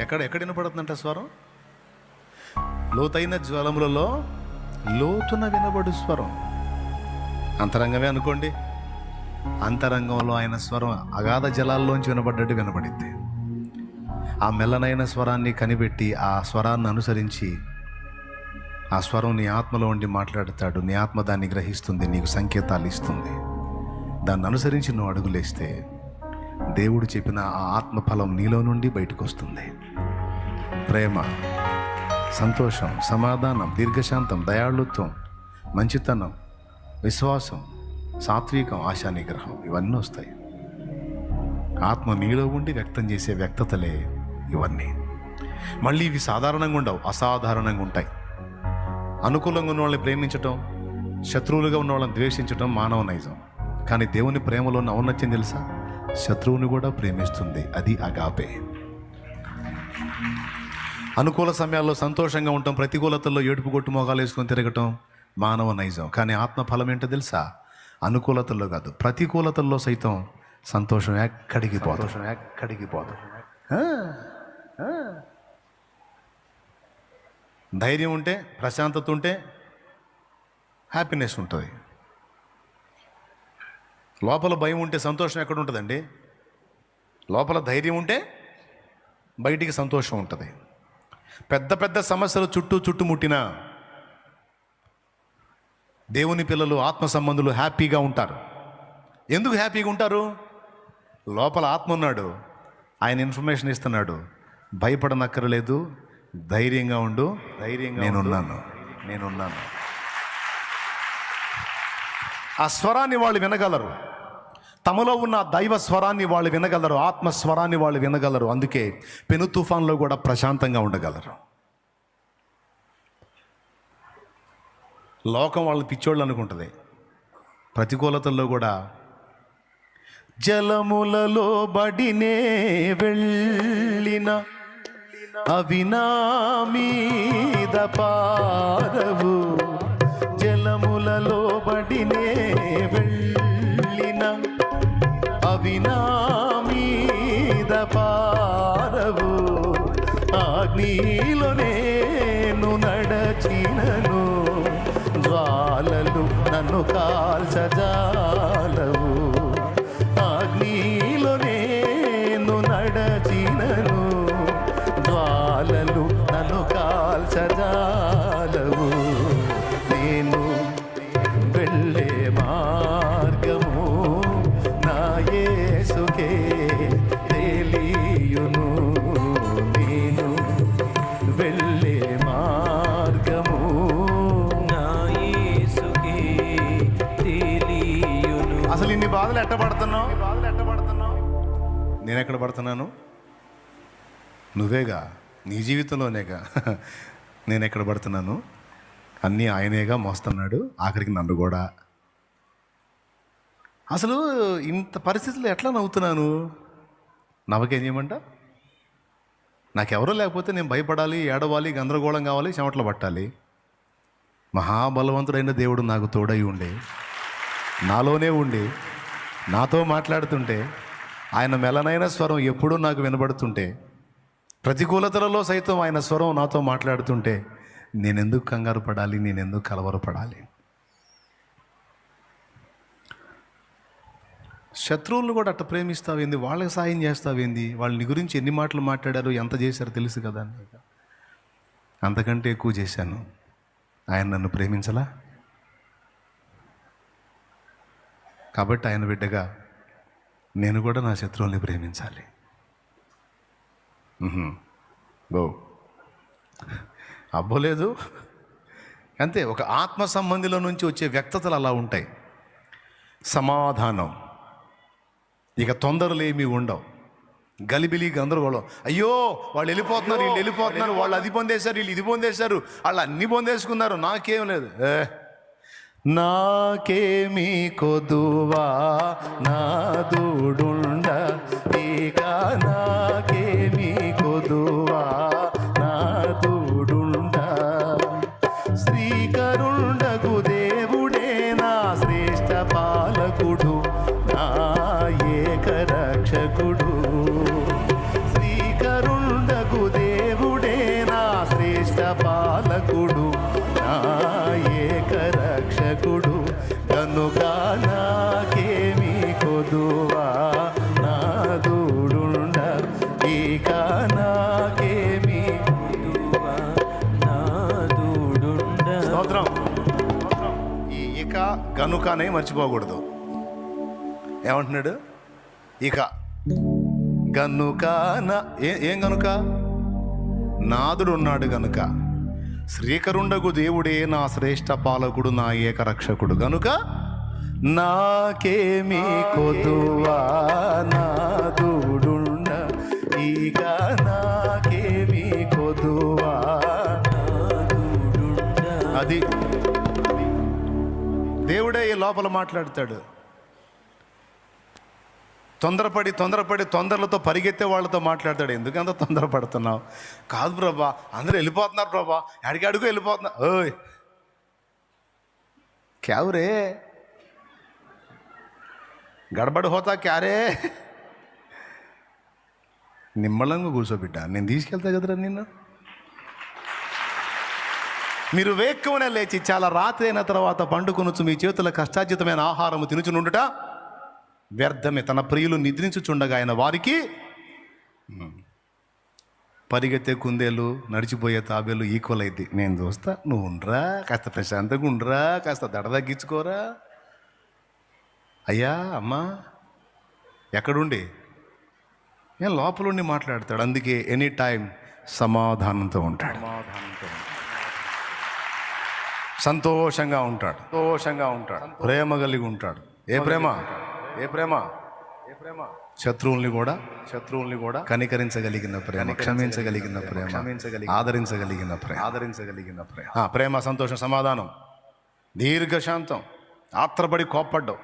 ఎక్కడ ఎక్కడ వినపడుతుందంట స్వరం? లోతైన జ్వలములలో లోతున వినబడు స్వరం. అంతరంగమే అనుకోండి. అంతరంగంలో ఆయన స్వరం అగాధ జలాల్లోంచి వినబడ్డట్టు వినబడిద్ది. ఆ మెల్లనైన స్వరాన్ని కనిపెట్టి ఆ స్వరాన్ని అనుసరించి ఆ స్వరం నీ ఆత్మలో ఉండి మాట్లాడతాడు. నీ ఆత్మ దాన్ని గ్రహిస్తుంది నీకు సంకేతాలు ఇస్తుంది. దాన్ని అనుసరించి నువ్వు అడుగులేస్తే దేవుడు చెప్పిన ఆ ఆత్మఫలం నీలో నుండి బయటకు వస్తుంది ప్రేమ సంతోషం సమాధానం దీర్ఘశాంతం దయాళుత్వం మంచితనం విశ్వాసం సాత్వికం ఆశా నిగ్రహం ఇవన్నీ వస్తాయి. ఆత్మ నీలో ఉండి వ్యక్తం చేసే వ్యక్తతలే ఇవన్నీ. మళ్ళీ ఇవి సాధారణంగా ఉండవు అసాధారణంగా ఉంటాయి. అనుకూలంగా ఉన్న వాళ్ళని ప్రేమించటం శత్రువులుగా ఉన్న వాళ్ళని ద్వేషించటం మానవ నైజం కానీ దేవుని ప్రేమలో ఉన్న ఔన్నత్యం తెలుసా? శత్రువుని కూడా ప్రేమిస్తుంది. అది అగాపే. అనుకూల సమయాల్లో సంతోషంగా ఉండటం ప్రతికూలతల్లో ఏడుపు కొట్టు మొగాలు వేసుకొని తిరగటం మానవ నైజం. కానీ ఆత్మ ఫలం ఏంటో తెలుసా? అనుకూలతల్లో కాదు. ప్రతికూలతల్లో సైతం సంతోషం ఎక్కడికి పోదు. ఎక్కడికి పోదు. ధైర్యం ఉంటే ప్రశాంతత ఉంటే హ్యాపీనెస్ ఉంటుంది. లోపల భయం ఉంటే సంతోషం ఎక్కడ ఉంటుందండి? లోపల ధైర్యం ఉంటే బయటికి సంతోషం ఉంటుంది. పెద్ద పెద్ద సమస్యలు చుట్టూ చుట్టుముట్టినా దేవుని పిల్లలు ఆత్మ సంబంధులు హ్యాపీగా ఉంటారు. ఎందుకు హ్యాపీగా ఉంటారు? లోపల ఆత్మ ఉన్నాడు ఆయన ఇన్ఫర్మేషన్ ఇస్తున్నాడు. భయపడనక్కర్లేదు ధైర్యంగా ఉండు. ధైర్యంగా నేనున్నాను. నేనున్నాను. ఆ స్వరాన్ని వాళ్ళు వినగలరు. తమలో ఉన్న దైవ స్వరాన్ని వాళ్ళు వినగలరు ఆత్మ స్వరాన్ని వాళ్ళు వినగలరు. అందుకే పెను తుఫాన్లో కూడా ప్రశాంతంగా ఉండగలరు. లోకం వాళ్ళని పిచ్చోళ్ళు అనుకుంటుంది. ప్రతికూలతల్లో కూడా జలములలో బడినే వెళ్ళిన అవి నా మీద పారవు జలములలో బడినే వెళ్ళి అవి నా మీద పారవు. అగ్నిలో నేను నడచినను. జ్వాలలు నన్ను కాల్చజాలవు. నేను ఎక్కడ పడుతున్నాను? నువ్వేగా? నీ జీవితంలోనేగా? నేను ఎక్కడ పడుతున్నాను? అన్నీ ఆయనేగా మోస్తున్నాడు ఆఖరికి నన్ను కూడా. అసలు ఇంత పరిస్థితుల్లో ఎట్లా నవ్వుతున్నాను? నవ్వకేం చేయమంట? నాకెవరో లేకపోతే నేను భయపడాలి ఏడవాలి గందరగోళం కావాలి చెమటలు పట్టాలి. మహాబలవంతుడైన దేవుడు నాకు తోడై ఉండే. నాలోనే ఉండి నాతో మాట్లాడుతుంటే ఆయన మెలనైన స్వరం ఎప్పుడూ నాకు వినబడుతుంటే ప్రతికూలతలలో సైతం ఆయన స్వరం నాతో మాట్లాడుతుంటే నేనెందుకు కంగారు పడాలి నేనెందుకు కలవరపడాలి శత్రువులను కూడా అట్ట ప్రేమిస్తావేంది? వాళ్ళకి సాయం చేస్తావేంది? వాళ్ళని గురించి ఎన్ని మాటలు మాట్లాడారు ఎంత చేశారో తెలుసు కదా అంతకంటే ఎక్కువ చేశాను. ఆయన నన్ను ప్రేమించలా? కాబట్టి ఆయన బిడ్డగా నేను కూడా నా శత్రువుల్ని ప్రేమించాలి. గో అబ్బోలేదు అంతే ఒక ఆత్మ సంబంధిలో నుంచి వచ్చే వ్యక్తతలు అలా ఉంటాయి. సమాధానం. ఇక తొందరలు ఏమీ ఉండవు. గలిబిలి గందరగోళం. అయ్యో వాళ్ళు వెళ్ళిపోతున్నారు వీళ్ళు వెళ్ళిపోతున్నారు వాళ్ళు అది పొందేశారు వీళ్ళు ఇది పొందేశారు వాళ్ళు అన్ని పొందేసుకున్నారు నాకేం లేదు. ఏ? నాకేమీ కొదువా? నా దూడు అనే మర్చిపోకూడదు. ఏమంటున్నాడు? ఇక గనుక నా ఏ గనుక? నాదుడు ఉన్నాడు గనుక. శ్రీకరుండగు దేవుడే నా శ్రేష్ఠ పాలకుడు నా ఏక రక్షకుడు గనుక నాకేమీ కొదువా? నాదుడుండ ఇక నాకేమీ దేవుడే ఈ లోపల మాట్లాడతాడు. తొందరపడి తొందరపడి తొందరలతో పరిగెత్తే వాళ్ళతో మాట్లాడతాడు. ఎందుకంత తొందరపడుతున్నావు? కాదు ప్రభా అందరూ వెళ్ళిపోతున్నారు ప్రభా. అడిగి అడుగు వెళ్ళిపోతున్నా ఓయ్. క్యావురే? గడబడి హోతా క్యారే? నిమ్మలంగా కూర్చోబిడ్డ నేను తీసుకెళ్తా కదరా నిన్ను? మీరు వేక్కువనే లేచి చాలా రాత్రి అయిన తర్వాత పండుకొనొచ్చు మీ చేతుల కష్టార్జితమైన ఆహారము తినుచునుండుట వ్యర్థమే. తన ప్రియులు నిద్రించుచుండగా ఆయన వారికి పరిగెత్తే కుందేలు నడిచిపోయే తాబేలు ఈక్వల్ అయింది నేను చూస్తా నువ్వు ఉండరా కాస్త ప్రశాంతంగా ఉండరా కాస్త దడ తగ్గించుకోరా. అయ్యా అమ్మా ఎక్కడుండి? ఏం లోపలుండి మాట్లాడతాడు. అందుకే ఎనీ టైం సమాధానంతో ఉంటాడు. సమాధానంతో సంతోషంగా ఉంటాడు. సంతోషంగా ఉంటాడు. ప్రేమ కలిగి ఉంటాడు. ఏ ప్రేమ? ఏ ప్రేమ? ఏ ప్రేమ శత్రువుల్ని కూడా శత్రువుల్ని కూడా కనికరించగలిగిన ప్రేమ క్షమించగలిగిన ప్రేమ క్షమించగలిగిన ఆదరించగలిగిన ప్రేమ. ఆదరించగలిగిన ప్రేమ. ఆ, ప్రేమ సంతోషం సమాధానం. దీర్ఘశాంతం. ఆత్రపడి కోప్పడ్డావు.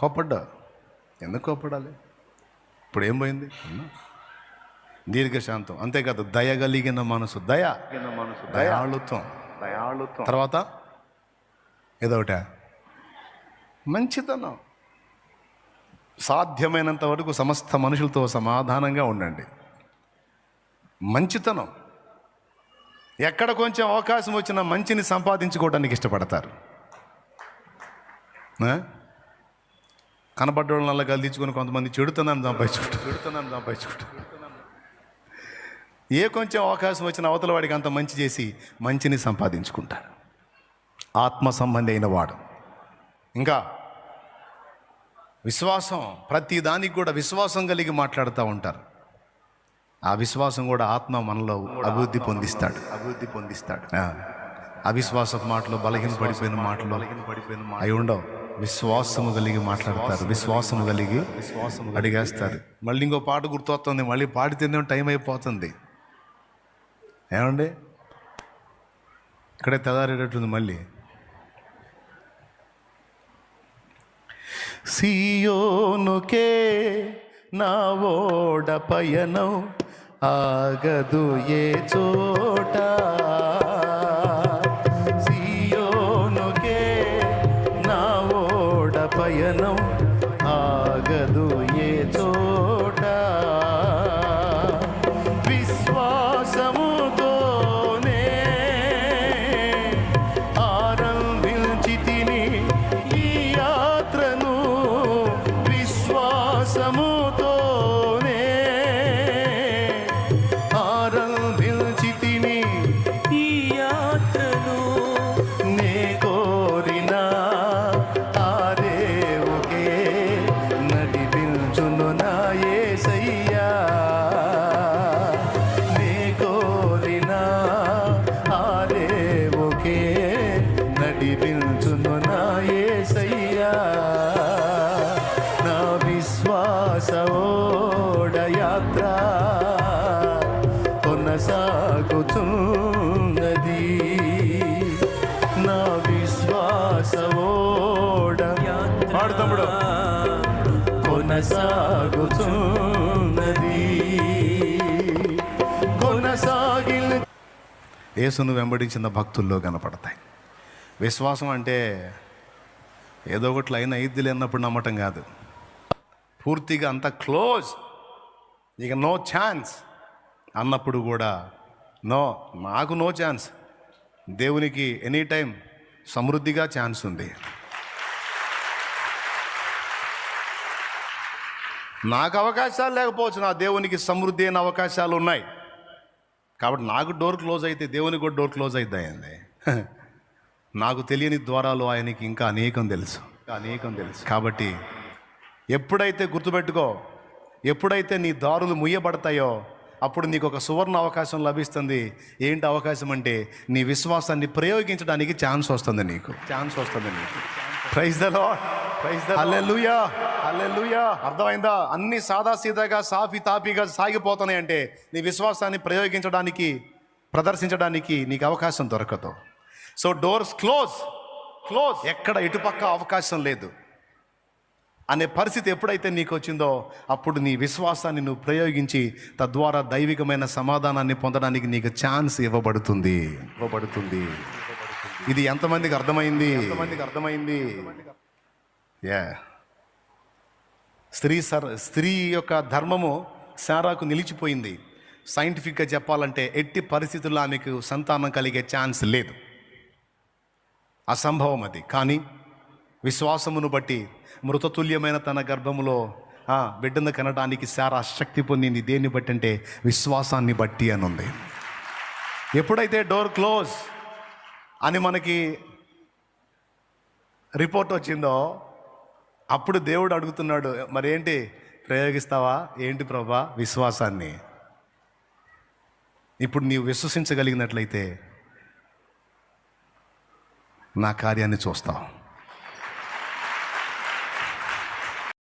కోప్పడ్డా ఎందుకు కోప్పడాలి? ఇప్పుడు ఏం పోయింది. దీర్ఘశాంతం. అంతేకాదు దయగలిగిన మనసు. దయ. మనసు. దయాళుత్వం. దయాళుత్వం. తర్వాత ఏదోట మంచితనం. సాధ్యమైనంత వరకు సమస్త మనుషులతో సమాధానంగా ఉండండి. మంచితనం. ఎక్కడ కొంచెం అవకాశం వచ్చినా మంచిని సంపాదించుకోవడానికి ఇష్టపడతారు. నల్ల గల్దించుకొని కొంతమంది చెడుతున్నాను సంపాదించుకుంటారు. చెడుతున్నాను సంపాదించుకుంటారు. ఏ కొంచెం అవకాశం వచ్చిన అవతల వాడికి అంత మంచి చేసి మంచిని సంపాదించుకుంటాడు. ఆత్మ సంబంధి అయిన వాడు. ఇంకా విశ్వాసం ప్రతి దానికి కూడా విశ్వాసం కలిగి మాట్లాడుతూ ఉంటారు. ఆ విశ్వాసం కూడా ఆత్మ మనలో అభివృద్ధి పొందిస్తాడు. అభివృద్ధి పొందిస్తాడు అవిశ్వాసపు మాటలు బలహీన పడిపోయిన మాటలు బలహీన పడిపోయిన అవి ఉండవు. విశ్వాసము కలిగి మాట్లాడతారు. విశ్వాసము కలిగి విశ్వాసము అడిగేస్తారు. మళ్ళీ ఇంకో పాట గుర్తొస్తుంది. మళ్ళీ పాడితేనే టైం అయిపోతుంది. ఏమండి? ఇక్కడే తెదారేటట్టుంది మళ్ళీ. సియోనుకే నా ఓడ పయనం ఆగదు ఏ చోట. సియోనుకే నా ఓడ పయనం સમૂતો కొనసాగుతున్నది కొనసాగి యేసును వెంబడించిన భక్తుల్లో కనపడతాయి. విశ్వాసం అంటే ఏదో ఒకటి లైన్ అయిద్దిలే అన్నప్పుడు నమ్మటం కాదు. పూర్తిగా అంత క్లోజ్ ఇక నో ఛాన్స్ అన్నప్పుడు కూడా నో నాకు నో ఛాన్స్. దేవునికి ఎనీ టైం సమృద్ధిగా ఛాన్స్ ఉంది. నాకు అవకాశాలు లేకపోవచ్చు నా దేవునికి సమృద్ధి అయిన అవకాశాలు ఉన్నాయి. కాబట్టి నాకు డోర్ క్లోజ్ అయితే దేవునికి కూడా డోర్ క్లోజ్ అయిద్దాయండి. నాకు తెలియని ద్వారాలు ఆయనకి ఇంకా అనేకం తెలుసు. అనేకం తెలుసు. కాబట్టి ఎప్పుడైతే గుర్తుపెట్టుకో ఎప్పుడైతే నీ దారులు ముయ్యబడతాయో అప్పుడు నీకు ఒక సువర్ణ అవకాశం లభిస్తుంది. ఏంటి అవకాశం అంటే నీ విశ్వాసాన్ని ప్రయోగించడానికి ఛాన్స్ వస్తుంది నీకు. ఛాన్స్ వస్తుంది నీకు. Praise the praise the hallelujah hallelujah అర్థమైందా? అన్ని సాదా సీదాగా సాఫీ తాపీగా సాగిపోతున్నాయి అంటే నీ విశ్వాసాన్ని ప్రయోగించడానికి ప్రదర్శించడానికి నీకు అవకాశం దొరకదు. సో డోర్స్ క్లోజ్ క్లోజ్ ఎక్కడ ఎటుపక్క అవకాశం లేదు. అనే పరిస్థితి ఎప్పుడైతే నీకు వచ్చిందో అప్పుడు నీ విశ్వాసాన్ని నువ్వు ప్రయోగించి తద్వారా దైవికమైన సమాధానాన్ని పొందడానికి నీకు ఛాన్స్ ఇవ్వబడుతుంది. ఇవ్వబడుతుంది. ఇది ఎంతమందికి అర్థమైంది? ఎంతమందికి అర్థమైంది? యా స్త్రీ సర్ స్త్రీ యొక్క ధర్మము సారాకు నిలిచిపోయింది. సైంటిఫిక్గా చెప్పాలంటే ఎట్టి పరిస్థితుల్లో ఆమెకు సంతానం కలిగే ఛాన్స్ లేదు. అసంభవం అది. కానీ విశ్వాసమును బట్టి మృతతుల్యమైన తన గర్భములో బిడ్డను కనడానికి సారా శక్తి పొందింది. దేన్ని బట్టి అంటే విశ్వాసాన్ని బట్టి అని ఉంది. ఎప్పుడైతే డోర్ క్లోజ్ అని మనకి రిపోర్ట్ వచ్చిందో అప్పుడు దేవుడు అడుగుతున్నాడు మరేంటి? ప్రయోగిస్తావా? ఏంటి ప్రభా విశ్వాసాన్ని? ఇప్పుడు నీవు విశ్వసించగలిగినట్లయితే నా కార్యాన్ని చూస్తావు.